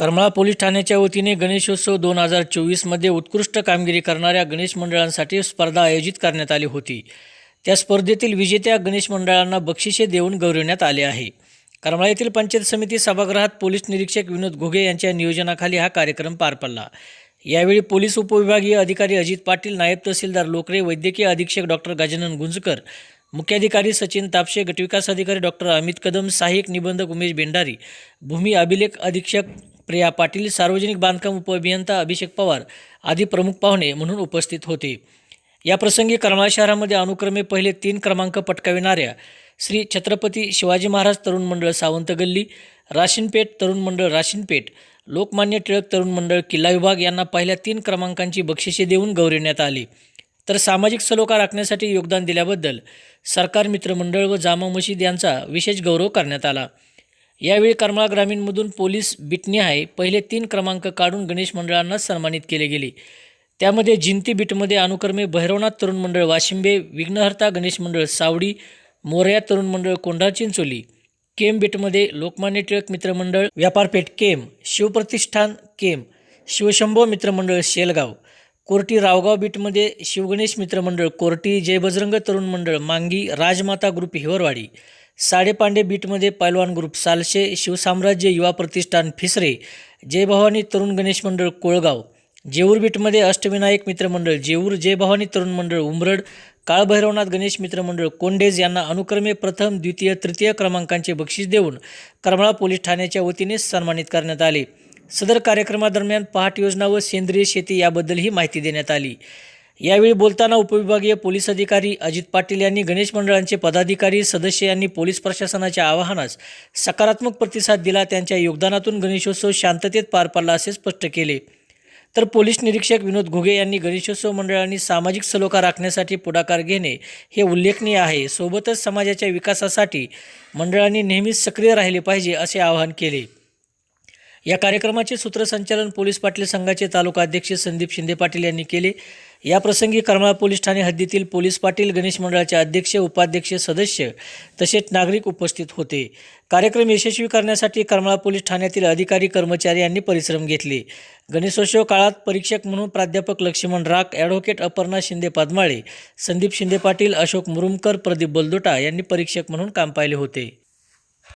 Karmala police ठाण्याच्या वतीने गणेशोत्सव दोन हजार चोवीसमध्ये उत्कृष्ट कामगिरी करणाऱ्या गणेश मंडळांसाठी स्पर्धा आयोजित करण्यात आली होती. त्या स्पर्धेतील विजेत्या गणेश मंडळांना बक्षिसे देऊन गौरवण्यात आले आहे. करमाळा येथील पंचायत समिती सभागृहात पोलीस निरीक्षक विनोद घोगे यांच्या नियोजनाखाली हा कार्यक्रम पार पडला. यावेळी पोलीस उपविभागीय अधिकारी अजित पाटील नायब तहसीलदार लोकरे वैद्यकीय अधीक्षक डॉक्टर गजानन गुंजकर मुख्याधिकारी सचिन तापशे गटविकास अधिकारी डॉक्टर अमित कदम सहाय्यक निबंधक उमेश भेंडारी भूमी अभिलेख अधीक्षक प्रिया पाटील सार्वजनिक बांधकाम उपअभियंता अभिषेक पवार आदी प्रमुख पाहुणे म्हणून उपस्थित होते. या प्रसंगी करमाळा शहरामध्ये अनुक्रमे पहिले तीन क्रमांक पटकाविणाऱ्या श्री छत्रपती शिवाजी महाराज तरुण मंडळ सावंत गल्ली राशीनपेठ तरुण मंडळ राशीनपेठ लोकमान्य टिळक तरुण मंडळ किल्ला विभाग यांना पहिल्या तीन क्रमांकांची बक्षिसे देऊन गौरवण्यात आली. तर सामाजिक सलोखा राखण्यासाठी योगदान दिल्याबद्दल सरकार मित्रमंडळ व जामा मशीद यांचा विशेष गौरव करण्यात आला. यावेळी करमाळा ग्रामीणमधून पोलीस बिटनिहाय पहिले तीन क्रमांक काढून गणेश मंडळांना सन्मानित केले गेले. त्यामध्ये जिंती बीटमध्ये अनुक्रमे भैरवनाथ तरुण मंडळ वाशिंबे विघ्नहर्ता गणेश मंडळ सावडी मोरया तरुण मंडळ कोंढा चिंचोली केम बीटमध्ये लोकमान्य टिळक मित्रमंडळ व्यापारपेठ केम शिवप्रतिष्ठान केम शिवशंभो मित्रमंडळ शेलगाव कोर्टी रावगाव बीटमध्ये शिवगणेश मित्रमंडळ कोर्टी जय बजरंग तरुण मंडळ मांगी राजमाता ग्रुप हिवरवाडी साडेपांडे बीटमध्ये पैलवान ग्रुप सालशे शिवसाम्राज्य युवा प्रतिष्ठान फिसरे जय भवानी तरुण गणेश मंडळ कोळगाव जेऊर बीटमध्ये अष्टविनायक मित्रमंडळ जेऊर जय भवानी तरुण मंडळ उमरड काळभैरवनाथ गणेश मित्रमंडळ कोंडेज यांना अनुक्रमे प्रथम द्वितीय तृतीय क्रमांकांचे बक्षीस देऊन करमाळा पोलीस ठाण्याच्या वतीने सन्मानित करण्यात आले. सदर कार्यक्रमादरम्यान पहाट योजना व सेंद्रिय शेती याबद्दलही माहिती देण्यात आली. यावेळी बोलताना उपविभागीय पोलीस अधिकारी अजित पाटील यांनी गणेश मंडळांचे पदाधिकारी सदस्य यांनी पोलीस प्रशासनाच्या आवाहनास सकारात्मक प्रतिसाद दिला. त्यांच्या योगदानातून गणेशोत्सव शांततेत पार पडला असे स्पष्ट केले. तर पोलीस निरीक्षक विनोद घुगे यांनी गणेशोत्सव मंडळांनी सामाजिक सलोखा राखण्यासाठी पुढाकार घेणे हे उल्लेखनीय आहे. सोबतच समाजाच्या विकासासाठी मंडळांनी नेहमीच सक्रिय राहिले पाहिजे असे आवाहन केले. या कार्यक्रमाचे सूत्रसंचालन पोलीस पाटील संघाचे तालुका अध्यक्ष संदीप शिंदे पाटील यांनी केले. या प्रसंगी करमाळा पोलीस ठाणे हद्दीतील पोलीस पाटील गणेश मंडळाचे अध्यक्ष उपाध्यक्ष सदस्य तसेच नागरिक उपस्थित होते. कार्यक्रम यशस्वी करण्यासाठी करमाळा पोलीस ठाण्यातील अधिकारी कर्मचारी यांनी परिश्रम घेतले. गणेशोत्सव काळात परीक्षक म्हणून प्राध्यापक लक्ष्मण राख ॲडव्होकेट अपर्णा शिंदे पादमाळे संदीप शिंदे पाटील अशोक मुरुमकर प्रदीप बलदोटा यांनी परीक्षक म्हणून काम पाहिले होते.